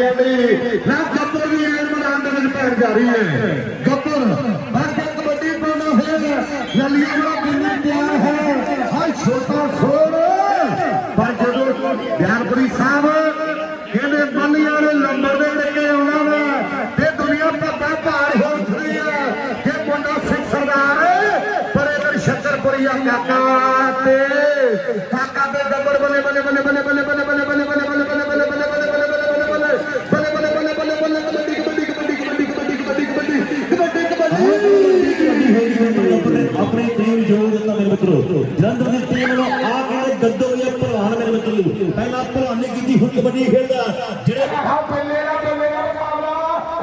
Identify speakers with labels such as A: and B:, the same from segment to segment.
A: Henry. ਗੱਦੋ ਇਹ ਭਲਵਾਨ ਮੇਰੇ ਮਿੱਤਰੋ ਪਹਿਲਾਂ ਭਲਵਾਨੀ ਕੀਤੀ ਹੁਣ ਕਬੱਡੀ ਖੇਡਦਾ। ਜਿਹੜੇ
B: ਆ ਬੱਲੇ ਦਾ ਬੱਲੇ ਦਾ ਮੁਕਾਬਲਾ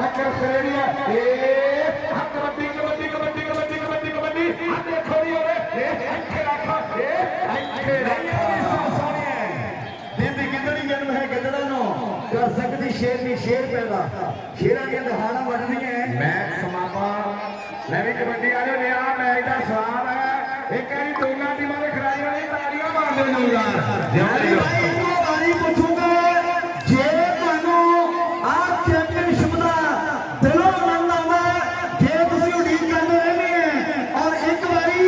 B: ਅੱਖਰ ਸੇੜੀ ਹੈ। ਇਹ ਆ ਕਬੱਡੀ ਕਬੱਡੀ ਕਬੱਡੀ ਕਬੱਡੀ ਕਬੱਡੀ ਕਬੱਡੀ। ਆ ਦੇਖੋ ਜੀ ਓਏ ਇਹ ਇੱਥੇ ਰੱਖ। ਇਹ ਇੱਥੇ ਰੱਖ।
C: ਦਿਨ ਦੀ ਗਿੱਦੜੀ ਜਨਮ ਹੈ ਗਿੱਦੜਾ ਨੂੰ। ਕਰ ਸਕਦੀ ਸ਼ੇਰ ਨਹੀਂ ਸ਼ੇਰ ਪੈਦਾ। ਸ਼ੇਰਾਂ ਦੀਆਂ ਦਹਾੜਾਂ ਵੱਢਦੀਆਂ
B: ਮੈਚ ਸਮਾਪਾ ਲੈ ਵੀ ਕਬੱਡੀ ਵਾਲੇ ਲਿਆ ਮੈਚ ਦਾ ਸਵਾਲ ਹੈ ਇੱਕ ਵਾਰੀ ਦੋਨਾਂ ਟੀਮਾਂ ਦੇ ਖਿਡਾਰੀਆਂ ਨੇ ਤਾੜੀਆਂ ਮਾਰਦੇ ਯਾਰ
C: ਯਾਰੀ ਭਾਈ ਇੱਕੋ ਵਾਰੀ ਪੁੱਛੂਗਾ ਜੇ ਤੁਹਾਨੂੰ ਆਹ ਚੈਂਪੀਅਨਸ਼ਿਪ ਦਾ ਦਿਲੋਂ ਆਨੰਦ ਆਉਂਦਾ ਜੇ ਤੁਸੀਂ ਉਡੀਕ ਕਰਦੇ ਰਹਿੰਦੇ ਹੈ ਔਰ ਇੱਕ ਵਾਰੀ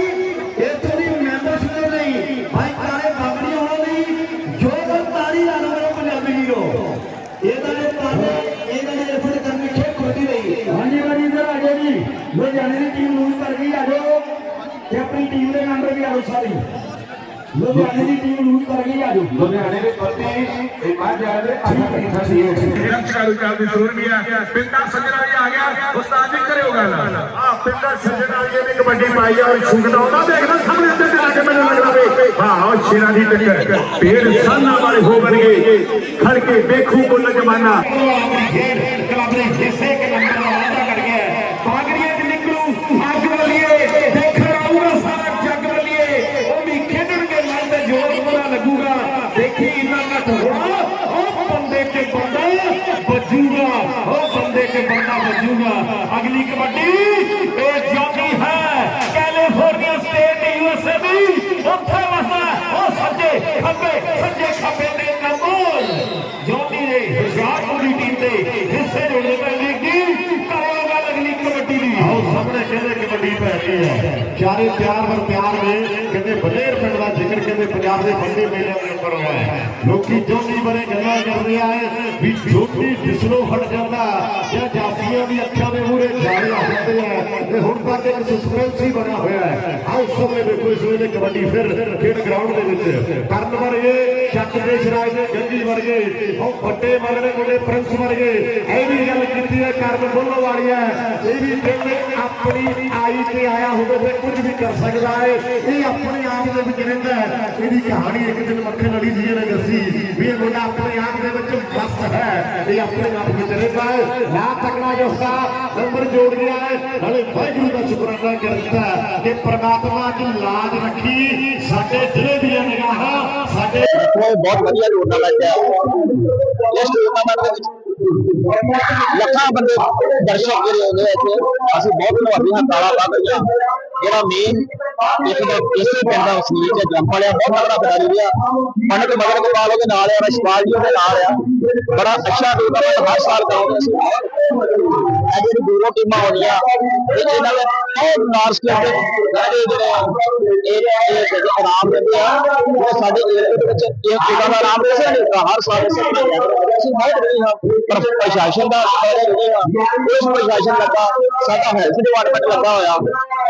C: ਇੱਥੋਂ ਦੀ ਮੈਂਬਰਸ਼ਿਪ ਦੇ ਲਈ ਭਾਈ ਕਾਲੇ ਬਾਗੜੀ ਆਉਣ ਲਈ ਜੋ ਤਾੜੀ ਲਾ ਲਓ ਮੇਰੇ ਪੰਜਾਬੀ ਵੀਰੋ ਇਹਨਾਂ ਨੇ ਪਾਣੇ ਇਹਨਾਂ ਨੇ ਐਫਰਟ ਕਰਨੀ ਖੇਡ ਕਬੱਡੀ ਲਈ
D: ਹਾਂਜੀ। ਭਾਜੀ ਇੱਧਰ ਆ ਜਾਓ ਜੀ ਲੁਧਿਆਣੇ ਦੀ ਟੀਮ ਲੂਜ਼ ਕਰ ਗਈ ਆ ਜਾਓ ਤੇ ਆਪਣੀ ਟੀਮ ਦੇ ਮੈਂਬਰ ਵੀ ਆ ਜਾਓ ਸਾਰੀ
B: लुधियाने की टीम लूज करेगी आज लुधियाने एक बार ज़रूर लिया पिंडा
C: आ गया। उस्ताद करे होगा ना? हाँ पिंडा ने कबड्डी पाई और देखना सामने मैंने हाँ। हाँ, और शेरा टक्कर। वाले हो बन गए खड़के बेखू को जमाना बंदा बजूगा। ओ बंदे के बंदा बजूगा। अगली कबड्डी एक जॉकी है। कैलिफ़ोर्निया स्टेट यूएसए में उत्थे वसा ओ सज्जे खब्बे सज्जे खब्बे ते नंबर। जॉकी ने हुशियारपुर की टीम दे हिस्से जोड़ने पर लीग दी करो गल अगली कबड्डी। दी आओ सामने कहले कबड्डी बैठी है। चारे प्यार और प्यार में ਕਹਿੰਦੇ ਬਲੇਰ ਪਿੰਡ ਦਾ ਜ਼ਿਕਰ ਕਹਿੰਦੇ ਪੰਜਾਬ ਦੇ ਵੱਡੇ ਮੇਲੇ ਦੇ ਉੱਪਰ ਹੋਇਆ ਲੋਕੀ ਜੋਨੀ ਬਾਰੇ ਗੱਲਾਂ ਕਰਦੇ ਆਏ ਵੀ ਛੋਟੀ ਦਿਸਣੋਂ ਹਟ ਜਾਂਦਾ ਜਾਂ ਜਾਸੀਆਂ ਦੀ ਅੱਖਾਂ ਦੇ ਮੂਹਰੇ ਜਾਲੇ ਹੁੰਦੇ ਆ, ਤੇ ਹੁਣ ਤੱਕ ਇੱਕ ਸਸਪੈਂਸ ਹੀ ਬਣਿਆ ਹੋਇਆ ਹੈ। ਆਓ ਸਾਹਮਣੇ ਵੇਖੋ, ਇਸ ਵੇਲੇ ਕਬੱਡੀ ਫਿਰ ਖੇਡ ਗਰਾਊਂਡ ਦੇ ਵਿੱਚ। ਕਰਨ ਵਰਗੇ, ਚੱਕ ਦੇ ਸ਼ਰਾਜ ਦੇ ਗੰਜੀ ਵਰਗੇ, ਉਹ ਵੱਡੇ ਮਗਰੇ ਮੁੰਡੇ ਪ੍ਰਿੰਸ ਵਰਗੇ, ਇਹ ਵੀ ਗੱਲ ਕੀਤੀ ਹੈ, ਕਰਨ ਬੋਲੋ ਵਾਲੀ ਹੈ ਇਹ ਵੀ ਕਹਿੰਦੇ, ਆਪਣੀ ਆਈ ਤੇ ਆਇਆ ਹੋਵੇ ਤੇ ਕੁਝ ਵੀ ਕਰ ਸਕਦਾ ਹੈ। ਇਹ ਦੇ ਵਿੱਚ ਰਹਿੰਦਾ ਹੈ ਇਹਦੀ ਕਹਾਣੀ ਇੱਕ ਦਿਨ ਮੱਖਣ ਵਾਲੀ ਜੀ ਨੇ ਦੱਸੀ ਵੀ ਇਹ ਮੁੰਡਾ ਆਪਣੇ ਆਪ ਦੇ ਵਿੱਚ ਮਸਤ ਹੈ ਇਹ ਆਪਣੇ ਆਪ ਵਿੱਚ ਰਹਿੰਦਾ ਹੈ ਨਾ ਤਕੜਾ ਜੋ ਸਾ ਨੰਬਰ ਜੋੜ ਗਿਆ ਹੈ ਨਾਲੇ ਵਾਹਿਗੁਰੂ ਦਾ ਸ਼ੁਕਰਾਨਾ ਕਰਦਾ ਹੈ ਕਿ ਪ੍ਰਮਾਤਮਾ ਦੀ ਲਾਜ ਰੱਖੀ ਸਾਡੇ ਜ਼ਿਲ੍ਹੇ ਦੀਆਂ ਨਿਗਾਹਾਂ ਸਾਡੇ
E: ਉਹ ਬਹੁਤ ਵਧੀਆ ਟੂਰਨਾਮੈਂਟ ਹੈ ਇਸ ਟੂਰਨਾਮੈਂਟ ਦੇ ਵਿੱਚ ਲੱਖਾਂ ਬੰਦੇ ਦਰਸ਼ਕ ਜਿਹੜੇ ਹੁੰਦੇ ਆ ਇੱਥੇ ਅਸੀਂ ਬਹੁਤ ਧੰਨਵਾਦੀ ਹਾਂ ਕਾਲਾ ਬਾਗ ਜਿਹੜਾ ਮੇਨ ਇੱਕ ਦਾ ਇਸੇ ਪਿੰਡ ਦਾ ਵਸਨੀਕ ਹੈ ਜੰਮ ਵਾਲਿਆ ਬਹੁਤ ਤਗੜਾ ਖਿਡਾਰੀ ਰਿਹਾ ਪੰਡਤ ਮਗਰ ਗੋਪਾਲ ਉਹਦੇ ਨਾਲ ਆ ਰਸ਼ਪਾਲ ਜੀ ਉਹਦੇ ਨਾਲ ਆ ਬੜਾ ਅੱਛਾ ਟੂਰਨਾਮੈਂਟ ਹਰ ਸਾਲ ਕਰਾਉਂਦੇ ਅਸੀਂ ਇਹ ਜਿਹੜੀ ਦੂਰੋਂ ਟੀਮਾਂ ਆਉਂਦੀਆਂ ਇਹ ਇਹਨਾਂ ਦੇ ਬਹੁਤ ਨਾਰਸ ਦੇ ਜਿਹੜੇ ਜਿਹੜੇ ਇਹ ਇਹ ਆਰਾਮ ਦਿੰਦੇ ਆ ਉਹ ਸਾਡੇ ਏਰੀਆ ਦੇ ਵਿੱਚ ਇਹ ਟੀਮਾਂ ਦਾ ਆਰਾਮ ਦੇ ਨਹੀਂ ਹੁੰਦਾ ਹਰ ਸਾਲ ਇਸ ਤਰ੍ਹਾਂ ਹੀ ਹੈ। ਅਸੀਂ ਬਹੁਤ ਰਹੇ ਹਾਂ ਪਰ ਪ੍ਰਸ਼ਾਸਨ ਦਾ ਸਾਰੇ ਰਹੇ ਹਾਂ ਪੁਲਿਸ ਪ੍ਰਸ਼ਾਸਨ ਲੱਗਾ ਸਾਡਾ ਹੈਲਥ ਡਿਪਾਰਟਮੈਂਟ ਲੱਗਾ ਹੋਇਆ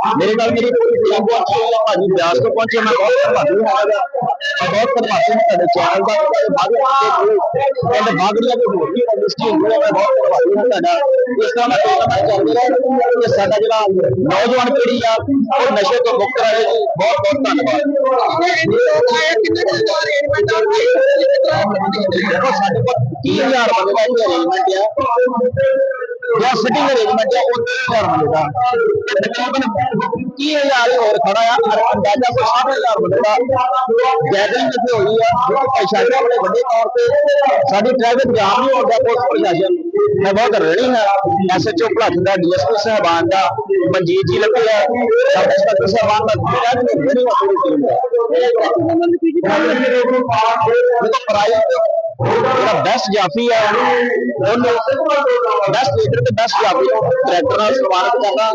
E: मेरे घर में प्रोग्राम हुआ था भाजी ब्याज को पहुँचे मैं बहुत भाजी आ गया बहुत परवासी सारे चैनल का भाजी एंड भागड़िया के बोल ही। इसकी मैं बहुत भाजी सारा इसका मैं कहना तो तो चाहता हूँ कि सारा जरा नौजवान पीढ़ी आप और नशे को मुक्त रहे जी बहुत बहुत धन्यवाद। देखो साढ़े तीन हज़ार ਜਾਂ ਸਿਟਿੰਗ ਅਰੇਂਜਮੈਂਟ ਹੈ ਉਹ 3000 ਮਿਲੇਗਾ ਤੇ। ਤਕਰੀਬਨ 30000 ਹੋਰ ਖੜਾ ਆ ਔਰ ਅੰਦਾਜ਼ਾ ਕੋਈ 60000 ਮਿਲੇਗਾ ਗੈਦਰਿੰਗ ਜਿੱਥੇ ਹੋਈ ਆ ਪ੍ਰਸ਼ਾਸਨ ਆਪਣੇ ਵੱਡੇ ਤੌਰ ਤੇ। ਸਾਡੀ ਟ੍ਰੈਫਿਕ ਜਾਮ ਨਹੀਂ ਹੁੰਦਾ ਪੁਲਿਸ ਪ੍ਰਸ਼ਾਸਨ ਮੈਂ ਬਹੁਤ ਰਣੀ ਹਾਂ। ਐਸਐਚਓ ਭਲਾਟ ਦਾ ਡੀਐਸਪੀ ਸਾਹਿਬਾਨ ਦਾ, ਮਨਜੀਤ ਜੀ ਲੱਗੇ ਆ। ਸਾਡੇ ਇੰਸਪੈਕਟਰ ਸਾਹਿਬਾਨ ਦਾ ਜਿਹੜਾ ਵੀ ਮੇਰੀ ਪੂਰੀ ਟੀਮ ਦਾ ਦੇਖੋ ਪ੍ਰਾਈਜ਼ ਜਿਹੜਾ ਬੈਸਟ ਜਾਫੀ ਹੈ ਉਹਨੂੰ ਬੈਸਟ ਲੀਡਰ ਤੇ ਬੈਸਟ ਜਾਫੀ ਡਾਇਰੈਕਟਰ ਨਾਲ ਸਨਮਾਨਿਤ ਕਰਨਾ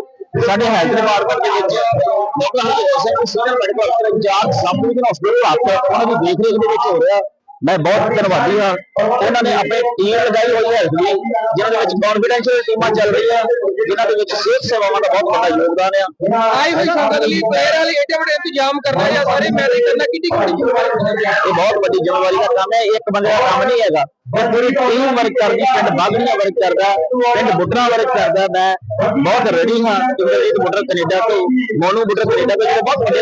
E: ਸਾਡੇ ਹੈਲਥ ਡਿਪਾਰਟਮੈਂਟ ਦੇ ਵਿੱਚ doctor Harjeet Singh senior medical ਅਫਸਰ ਇੰਚਾਰਜ ਸਾਹਮਣੇ ਹਸਪੀਟਲ ਹੱਥ ਉਹਨਾਂ ਦੀ ਦੇਖ ਰੇਖ ਦੇ ਵਿੱਚ ਹੋ ਰਿਹਾ। ਮੈਂ ਬਹੁਤ ਧੰਨਵਾਦੀ ਹਾਂ। ਉਹਨਾਂ ਨੇ ਆਪਣੀ ਟੀਮ ਲਗਾਈ ਹੋਈ ਹੈ ਜੀ ਜਿਨ੍ਹਾਂ ਦੇ ਵਿੱਚ ਕੌਨਫੀਡੈਂਸ਼ੀਅਲ ਟੀਮਾਂ ਚੱਲ ਰਹੀਆਂ ਜਿਨ੍ਹਾਂ ਦੇ ਵਿੱਚ ਸਿਹਤ ਸੇਵਾਵਾਂ ਦਾ ਬਹੁਤ ਵੱਡਾ ਯੋਗਦਾਨ ਆ।
F: ਆਈ ਹੋਈ ਸੰਗਤ ਲਈ ਪਲੇਅਰ ਵਾਲੀ ਏਡੇ ਵੱਡੇ ਇੰਤਜ਼ਾਮ ਕਰਨਾ ਜਾਂ ਸਾਰੇ ਮੈਨੇਜ ਕਰਨਾ ਕਿੰਨੀ ਵੱਡੀ ਜ਼ਿੰਮੇਵਾਰੀ ਹੈ
E: ਇਹ ਬਹੁਤ ਵੱਡੀ ਜ਼ਿੰਮੇਵਾਰੀ ਦਾ ਕੰਮ ਹੈ ਇਹ ਇੱਕ ਬੰਦੇ ਦਾ ਕੰਮ ਨਹੀਂ ਹੈਗਾ। ਇਹ ਪੂਰੀ ਟੀਮ ਵਰਕ ਕਰਦੀ ਪਿੰਡ ਬਾਗੜੀਆਂ ਵਰਕ ਕਰਦਾ ਪਿੰਡ ਬੁੱਢਰਾ ਵਰਕ ਕਰਦਾ ਮੈਂ ਬਹੁਤ ਰੈਡੀ ਹਾਂ ਇੰਦਰਜੀਤ ਬੁੱਢਰ ਕੈਨੇਡਾ ਤੋਂ ਮੋਨੂ ਬੁੱਢਰ ਕੈਨੇਡਾ ਤੋਂ ਬਹੁਤ ਵੱਡੇ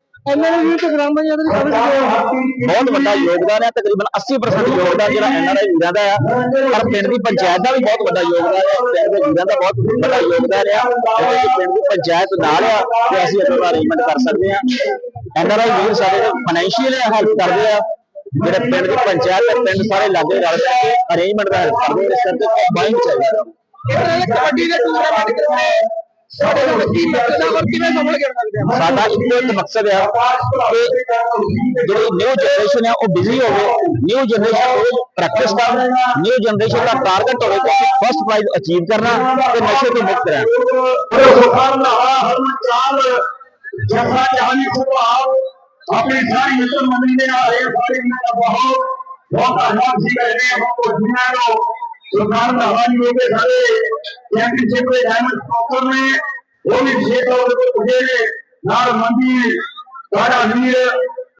E: ਨੇ
F: ਵੀ ਤੇ ਗ੍ਰਾਮਾਂ ਜਾਂ ਦੀ ਖਬਰ
E: ਬਹੁਤ ਵੱਡਾ ਯੋਗਦਾਨ ਹੈ ਤਕਰੀਬਨ 80% ਯੋਗਦਾਨ ਜਿਹੜਾ ਐਨਆਰਆਈ ਵੀਰਾਂ ਦਾ ਆ। ਪਰ ਪਿੰਡ ਦੀ ਪੰਚਾਇਤ ਦਾ ਵੀ ਬਹੁਤ ਵੱਡਾ ਯੋਗਦਾਨ ਹੈ ਪਿੰਡ ਦੇ ਵੀਰਾਂ ਦਾ ਬਹੁਤ ਵੱਡਾ ਯੋਗਦਾਨ ਆ। ਕਿਉਂਕਿ ਪਿੰਡ ਦੀ ਪੰਚਾਇਤ ਨਾਲ ਆ ਤੇ ਅਸੀਂ ਇਹਦਾ ਅਰੇਂਜਮੈਂਟ ਕਰ ਸਕਦੇ ਆ। ਐਨਆਰਆਈ ਵੀਰ ਸਾਡੇ ਫਾਈਨੈਂਸ਼ੀਅਲ ਹੈਲਪ ਕਰਦੇ ਆ। ਜਿਹੜੇ ਪਿੰਡ ਦੀ ਪੰਚਾਇਤ ਤੇ ਪਿੰਡ ਸਾਰੇ ਲਾਗੇ ਰਲ ਕੇ ਅਰੇਂਜਮੈਂਟ ਦਾ help ਕਰਦੇ ਨੇ ਸਿਰ ਤੇ ਕੰਬਾਈਨ ਚਾਹੀਦਾ
F: ਕਬੱਡੀ ਦੇ ਟੂਰਨਾਮੈਂਟ ਕਰਵਾਏ ਸਾਡੇ ਨਾਲ ਕੀ ਮਕਸਦ ਹੈ ਕਿਵੇਂ ਸਫਲ ਕਰ ਸਕਦੇ ਆ
E: ਸਾਡਾ ਇੱਕੋ ਇੱਕ ਮਕਸਦ ਹੈ ਕਿ ਜਿਹੜੀ ਨਿਊ ਜਨਰੇਸ਼ਨ ਹੈ ਉਹ ਬਿਜ਼ੀ ਹੋਵੇ ਨਿਊ ਜਨਰੇਸ਼ਨ ਉਹ ਪ੍ਰੈਕਟਿਸ ਕਰਨ ਨਿਊ ਜਨਰੇਸ਼ਨ ਦਾ ਟਾਰਗੇਟ ਹੋਵੇ ਕਿ ਫਸਟ ਪ੍ਰਾਈਜ਼ ਅਚੀਵ ਕਰਨਾ ਤੇ ਨਸ਼ੇ ਤੋਂ ਮੁਕਤ ਰਹਿਣਾ
C: ਸੁਖਾਰ ਨਹਾਵਾ ਹਰਮਨ ਚਾਲ ਜਫਾ ਜਹਾਨੀ ਸੁਭਾਵ ਆਪਣੀ ਸਾਰੀ ਮਿੱਤਰ ਮੰਡਲੀ ਦੇ ਆ ਰਹੇ ਸਾਰੇ ਇਹਨਾਂ ਦਾ ਬਹੁਤ ਬਹੁਤ ਧੰਨਵਾਦ ਜੀ ਕਰਦੇ ਹਾਂ ਉਹ ਜਿਨ੍ਹਾਂ ਨੂੰ सुल्तान रहमान जी के सारे चैंपियनशिप के डायमंड टॉपर में वो भी शेख और कुजेले नार मंदिर बड़ा वीर